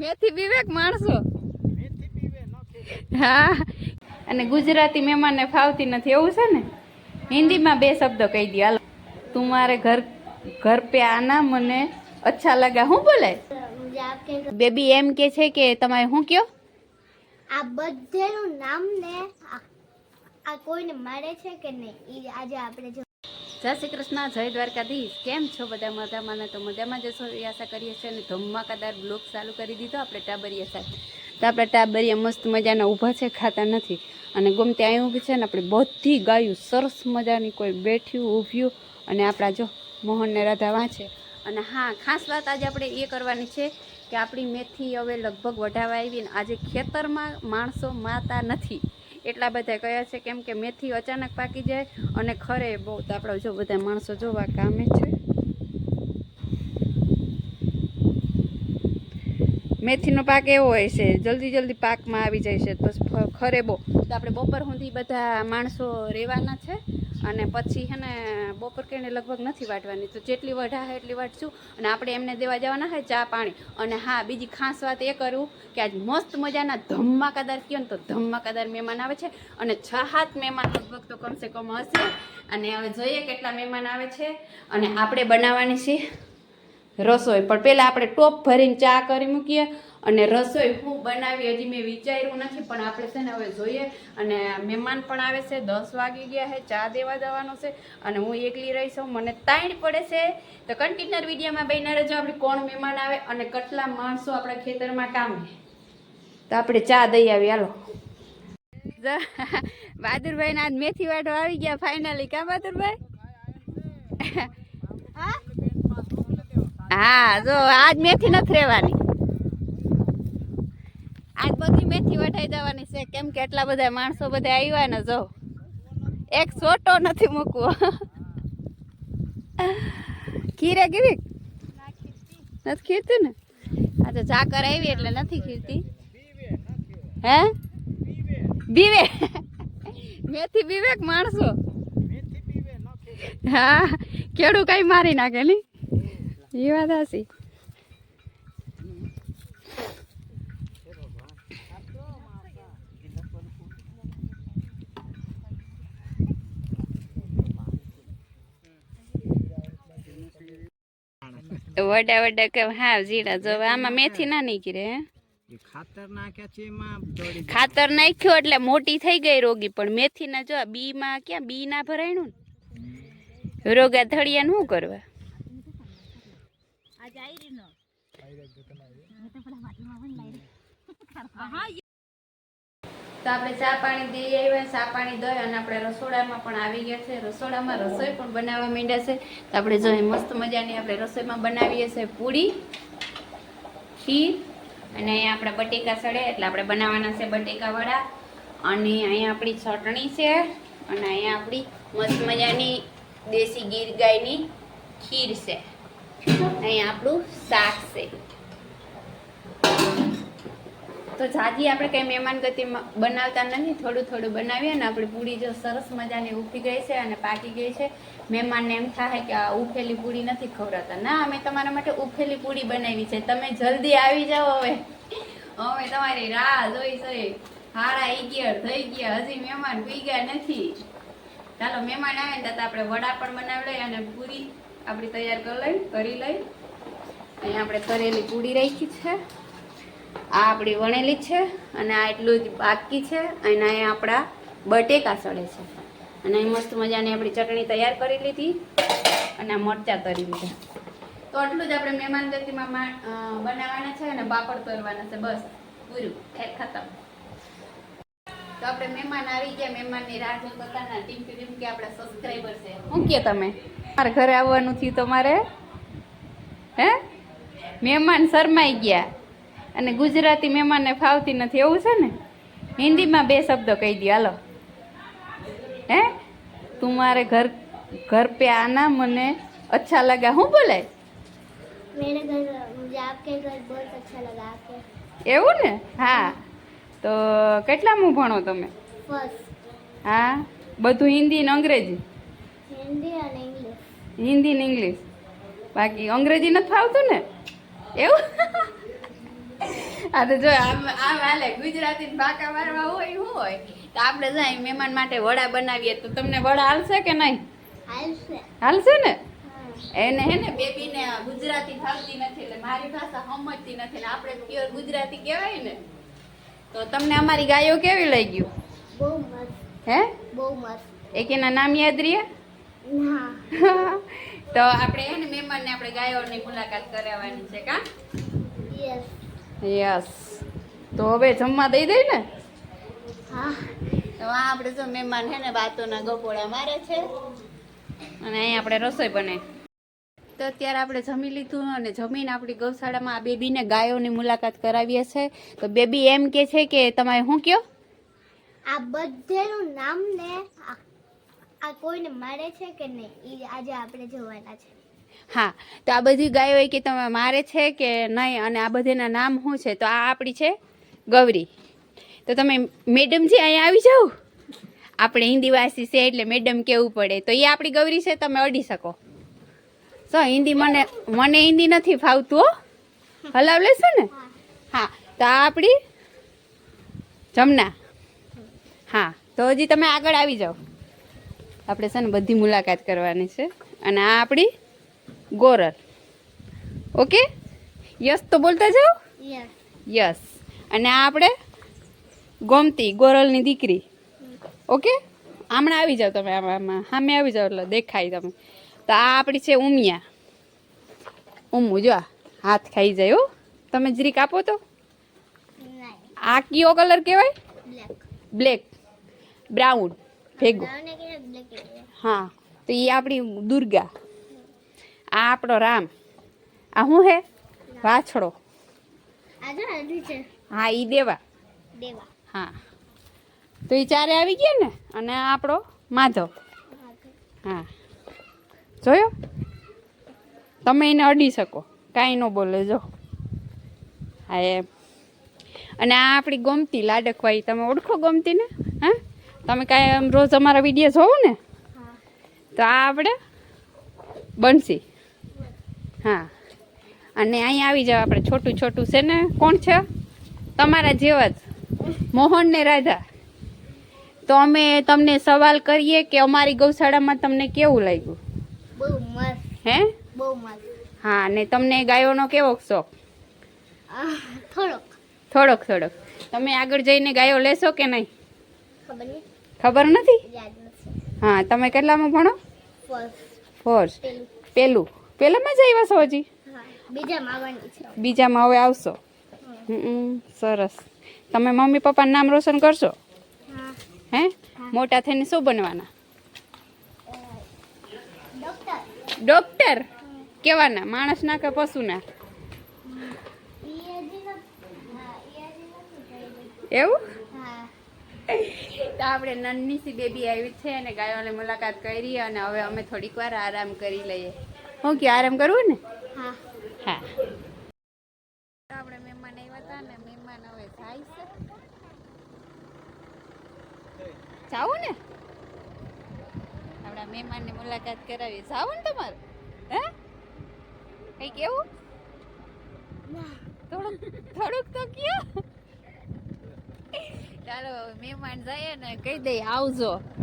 મેથી પીવે માણસો? હા. અને ગુજરાતી મહેમાનને ફાવતી નથી એવું છે ને? હિન્દીમાં બે શબ્દ કહી દે. હાલો. તું મારે ઘર ઘર પે આના મને અચ્છા લાગ્યા. હું બોલે? બેબી એમ કે છે કે તમારે હું કયો? આ બધેનું નામ ને આ કોઈને મારે છે કે નહીં? આજે આપણે જય શ્રી કૃષ્ણ, જય દ્વારકાધીશ. કેમ છો બધા? મજામાં તો મજામાં જશો એ આશા કરીએ છીએ અને ધમાકાદાર બ્લોગ ચાલુ કરી દીધો, આપણે ટાબરિયા સાથે તો આપણે ટાબરિયા મસ્ત મજાના ઊભા છે, ખાતા નથી. અને ગમતે અહીં ઊભી છે ને, આપણે બધી ગાયું સરસ મજાની કોઈ બેઠ્યું, ઊભ્યું. અને આપણા જો મોહનને રાધા વાંચે અને હા, ખાસ વાત આજે આપણે એ કરવાની છે કે આપણી મેથી હવે લગભગ વઢાવા આવીને આજે ખેતરમાં માણસો માતા નથી. એટલા બધા કયા છે કેમ કે મેથી અચાનક પાકી જાય અને ખરે બહુ આપણે જો બધા માણસો જોવા કામે છે. મેથીનો પાક એવો હોય છે, જલ્દી જલ્દી પાકમાં આવી જાય છે. તો ખરે બહુ. તો આપણે બપોર સુધી બધા માણસો રહેવાના છે. અને પછી હે ને બપોર કરીને લગભગ નથી વાટવાની. તો જેટલી વઢા હોય એટલી વાટશું અને આપણે એમને દેવા જવાના હોય ચા પાણી. અને હા, બીજી ખાસ વાત એ કરું કે આજ મસ્ત મજાના ધમાકાદાર કહો ને તો ધમાકાદાર મહેમાન આવે છે. અને છ સાત મહેમાન લગભગ તો કમસે કમ હશે. અને હવે જોઈએ કેટલા મહેમાન આવે છે. અને આપણે બનાવવાની છે રસોઈ. પણ પહેલાં આપણે ટોપ ભરીને ચા કરી મૂકીએ અને રસોઈ હું બનાવી હજી મેં વિચાર્યું નથી, પણ આપણે છે ને હવે જોઈએ. અને મહેમાન પણ આવે છે, દસ વાગી ગયા છે, ચા દેવા જવાનો છે અને હું એકલી રહી છું. મને તાણ પડે છે. તો કન્ટિન્યુર વિડીયોમાં બહેના રહેજો, આપણે કોણ મહેમાન આવે અને કેટલા માણસો આપણા ખેતરમાં કામે તો આપણે ચા દઈ આવી હાલો. બહાદુરભાઈ ના મેથી વાટો આવી ગયા ફાઇનલી કા બહાદુરભાઈ? હા જો આજ મેથી નથી રહેવાની. આજ બધી મેથી વઢાઈ જવાની છે. કેમ કે એટલા બધા માણસો બધા આવ્યા ને જો. એક સોટો નથી મૂકવો. ખીરે કેવી? નથી ખીરતું ને? આ તો ઝાકર આવી એટલે નથી ખીરતી. હે? બીવે. મેથી બીવેક માણસો? હા કેળું કઈ મારી નાખે ની એ વાત હસી વડા વડા કે હા જીરા જો આમાં મેથી ના નીકળે ખાતર નાખ્યા છે એમાં ખાતર નાખ્યો એટલે મોટી થઈ ગઈ રોગી પણ મેથી ના જો બી માં ક્યાં બી ના ભરાયણું રોગા ધડિયા શું કરવા તો આપણે ચા પાણી દઈ આવ્યા, ચા પાણી દઈ અને આપણે રસોડામાં પણ આવી ગયા છે. રસોડામાં રસોઈ પણ બનાવવા માંડ્યા છે. તો આપણે જો મસ્ત મજાની આપણે રસોઈમાં બનાવીએ છીએ પૂરી, ખીર અને અહીંયા આપણે બટેકા સડે એટલે આપણે બનાવવાના છે બટેકાવાળા. અને અહીંયા આપણી ચટણી છે અને અહીંયા આપણી મસ્ત મજાની દેશી ગીર ગાયની ખીર છે. અહીંયા આપણું શાક છે. તો જાજી આપણે કંઈ મહેમાન ગતિ બનાવતા નથી, થોડું થોડું બનાવીએ ને આપણી પૂરી જો સરસ મજાની ઉફી ગઈ છે અને પાકી ગઈ છે. મહેમાનને એમ થાય કે આ ઉફેલી પૂરી નથી ખવડાવતા. ના, અમે તમારા માટે ઉફેલી પૂરી બનાવી છે. તમે જલ્દી આવી જાઓ હવે. અમે તમારી રાહ જોઈ છે. હાડા અગિયાર થઈ ગયા. હજી મહેમાન પી ગયા નથી. ચાલો, મહેમાન આવે ને તો આપણે વડા પણ બનાવી લઈએ અને પૂરી આપણી તૈયાર કરી લઈ કરી લઈ. અહીંયા આપણે કરેલી પૂડી રાખી છે. આ આપણી વણેલી છે અને આ એટલું જ બાકી છે. અને અહીંયા આપણા બટેકા સડે છે. અને અહીં મસ્ત મજાની આપણી ચટણી તૈયાર કરી લીધી અને આ મરચાં તરી લીધા. તો આટલું જ આપણે મહેમાન ગતિમાં બનાવવાના છે અને પાપડ તરવાના છે. બસ, પૂરું. ખતમ. તો આપણે મહેમાન આવી ગયા. મહેમાનની રાહ જોતા હતા ટીમ કે આપણા સબસ્ક્રાઈબર છે. શું કહે તમે? મારા ઘરે આવવાનું થયું તમારે હે મહેમાન શરમાઈ ગયા અને ગુજરાતી મહેમાનને ફાવતી નથી એવું છે ને હિન્દીમાં બે શબ્દો કહી દો હાલો હે તુમારે ઘર ઘર પે આના મને અચ્છા લગા શું બોલાય मेरे घर मुझे आपके घर बहुत अच्छा लगा आपके એવું ને હા તો કેટલામું ભણો તમે फर्स्ट હા બધું હિન્દી ને અંગ્રેજી हिंदी और इंग्लिश હિન્દી ને ઇંગ્લિશ બાકી અંગ્રેજી નથી ફાવતું ને? એવું? આ તો જો આમ આમ હાલે ગુજરાતી બાકા મારવા હોય શું હોય? તો આપણે જાય મહેમાન માટે વડા બનાવીએ તો તમને વડા હાલશે કે નહીં? હાલશે. હાલશે ને? એને હે ને બેબીને ગુજરાતી ફાવતી નથી એટલે મારી ભાષા સમજતી નથી ને આપણે પ્યોર ગુજરાતી કહેવાય ને? તો તમને અમારી ગાયો કેવી લાગ્યું? બહુ મસ્ત. હે? બહુ મસ્ત. એક એના નામ યાદ રહ્યા? તો આપણે હે ને મહેમાનને આપણે ગાયોની મુલાકાત કરાવવાની છે કા? યસ યસ તો હવે જમવા દઈ દઈ ને? હા. તો આ આપણે જો મહેમાન છે ને વાતોના ગપોળા મારે છે. અને અહીં આપણે રસોઈ બને. તો અત્યારે આપણે જમી લીધું અને જમીને આપણી ગૌશાળામાં આ બેબીને ગાયોની મુલાકાત કરાવીએ છે. તો બેબી એમ કે છે કે તમારે શું કયો? આ બધેનું નામ ને આ કોઈને મારે છે કે નહીં? એ આજે આપણે જોવાના છે. હા તો આ બધી ગાયો કે તમે મારે છે કે નહીં? અને આ બધીના નામ શું છે? તો આ આપણી છે ગૌરી. તો તમે મેડમજી અહીંયા આવી જાઓ. આપણે હિન્દીવાસી છે એટલે મેડમ કેવું પડે? તો એ આપણી ગૌરી છે તમે અડી શકો. સો હિન્દી મને મને હિન્દી નથી ફાવતું હો. હલાવ લેશો ને? હા તો આ આપણી જમના. હા તો હજી તમે આગળ આવી જાઓ. આપણે છે ને બધી મુલાકાત કરવાની છે. અને આ આપણી ગોરલ. ઓકે? યસ તો બોલતા જાઓ? યસ. અને આ આપણે ગોમતી ગોરલની દીકરી. ઓકે? હમણાં આવી જાઓ તમે આમાં આમાં. સામે આવી જાઓ એટલે દેખાય તમે તો આ આપણી છે ઉમિયા. ઉમું જો હાથ ખાઈ જાય હો. તમે જરીક આપો તો. આ કયો કલર કહેવાય? બ્લેક બ્લેક બ્રાઉન ભેગું. હા તો એ આપણી દુર્ગા. આ આપણો રામ. આ શું હે? વાછડો. હા એ દેવા. હા. તો એ ચારે આવી ગયા ને? અને આપણો માધવ. હા. જોયો? તમે એને અડી શકો. કાંઈ ન બોલે જો. હા એમ. અને આ આપણી ગમતી લાડકવાઈ તમે ઓળખો ગમતીને? તમે કાંઈ આમ રોજ અમારા વીડિયો જોવો ને? તો આ આપણે બનશી હા. અને અહીંયા આવી જાવ આપણે છોટું છોટું છે ને? કોણ છે? તમારા જેવા જ. મોહન ને રાધા. તો અમે તમને સવાલ કરીએ કે અમારી ગૌશાળામાં તમને કેવું લાગ્યું? હે? હા ને તમને ગાયોનો કેવો શોખ? થોડોક. થોડોક થોડોક. તમે આગળ જઈને ગાયો લેશો કે નહીં? ખબર નહીં. ખબર નથી? હા તમે કેટલામાં ભણો? ફર્સ્ટ ફોર્સ પેલું. પેલામાં જ આવ્યા છો હજી? બીજામાં હવે આવશો? સરસ. તમે મમ્મી પપ્પાનું નામ રોશન કરશો? હા. મોટા થઈને શું બનવાના? ડોક્ટર? કેવાના? માણસના કે પશુના. એવું? તો આપણે નન્ની સી બેબી આવી છે અને ગાયોની મુલાકાત કરી અને હવે અમે થોડીક વાર આરામ કરી લઈએ. હું કે આરામ કરવું ને? હા. હા. આપણે મહેમાન આવ્યા હતા ને મહેમાન હવે જાય છે. જાવું ને? આપણા મહેમાનની મુલાકાત કરાવી જાવું ને તમારે? હે? કઈ કેવું થોડુંક થોડુંક તો કયો. ચાલો મહેમાન જાય ને કહી દઈએ આવજો.